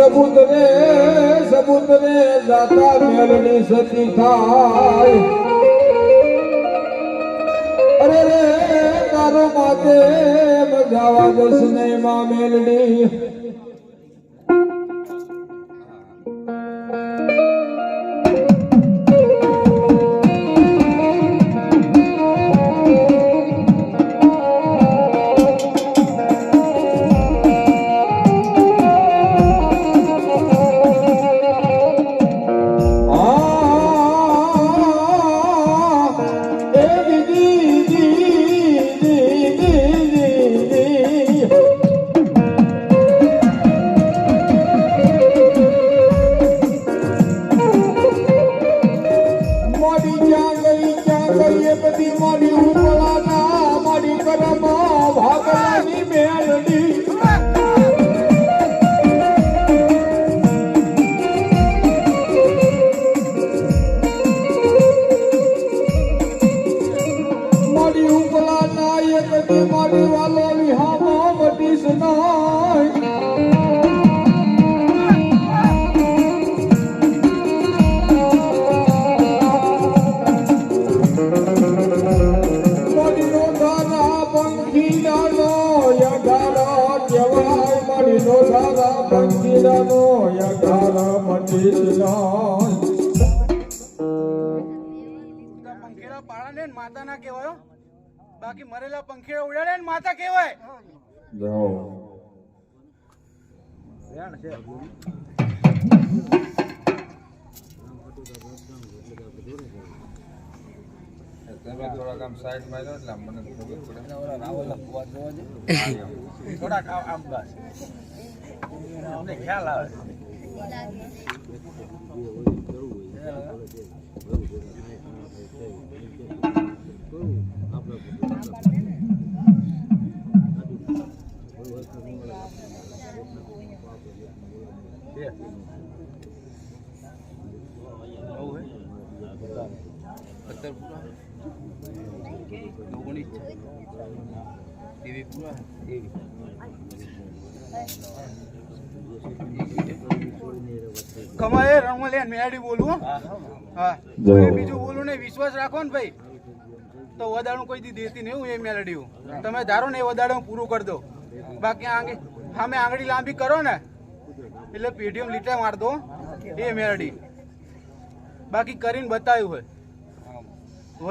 સબૂત રે સબૂત રે દાતા મેળની સતી થાય. અરે રે, તારો માતે મજાવા દસ નહીં માં મેલડી એ બધી મોડી વાલો વિહામાં મોટી સુનાય યગારા કહેવાય? બાકી મરેલા પંખીડા ઉડાડે ને માતા કહેવાય. તમે થોડાક આમ સાઈડમાં માર્યો એટલે આમ મને ખબર પડે. થોડાક આમ બસ. અમને ખ્યાલ આવે. કમાએ રમલિયાન મેડી બોલું હો. બીજું બોલું નહીં વિશ્વાસ રાખો ને ભાઈ. તો વદાડું કોઈ દી દેતી નહીં હું એ મેલડી તમે ધારો ને એ વદાડું પૂરું કરી દો. બાકી આંગે સામે આંગળી લાંબી કરો ને એટલે પેઢીઓ લીટા માર દો એ મેલડી. બાકી કરીને બતાવ્યું હોય.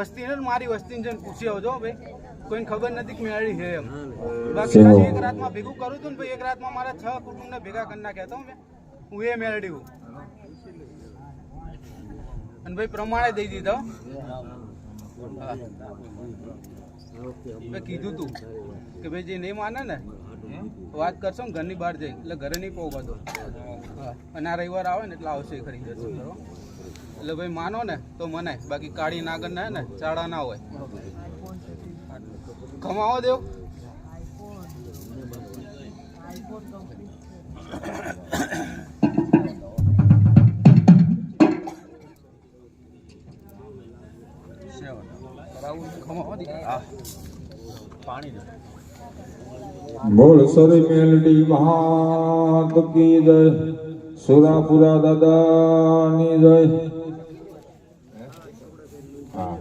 વસ્તી ને મારી વસ્તીને જઈને પૂછી આવજો ભાઈ. કોઈને ખબર નથી કે મેળી છે એમ. બાકી એક રાતમાં ભેગું કરું હતું ને ભાઈ એક રાતમાં મારા છ કુટુંબને ભેગા કરી નાખ્યા હતા હું એ મેળડ્યું અને ભાઈ પ્રમાણે દઈ દીધો. મેં કીધું તું કે ભાઈ જે નહીં માને ને, વાત કરશો ને ઘરની બહાર જઈ એટલે ઘરે નહીં પહોંચવા દો. અને આ રવિવાર આવે ને એટલે આવશે ખરી જશે એટલે ભાઈ માનો ને તો મને, બાકી કાળી નાગર ના ને, ચાળા ના હોય. કમાવો દેવ. કમાવો બોલ સરી મેલડી મહાત કી જય. સુરાપુરા દાદાની જય. હા.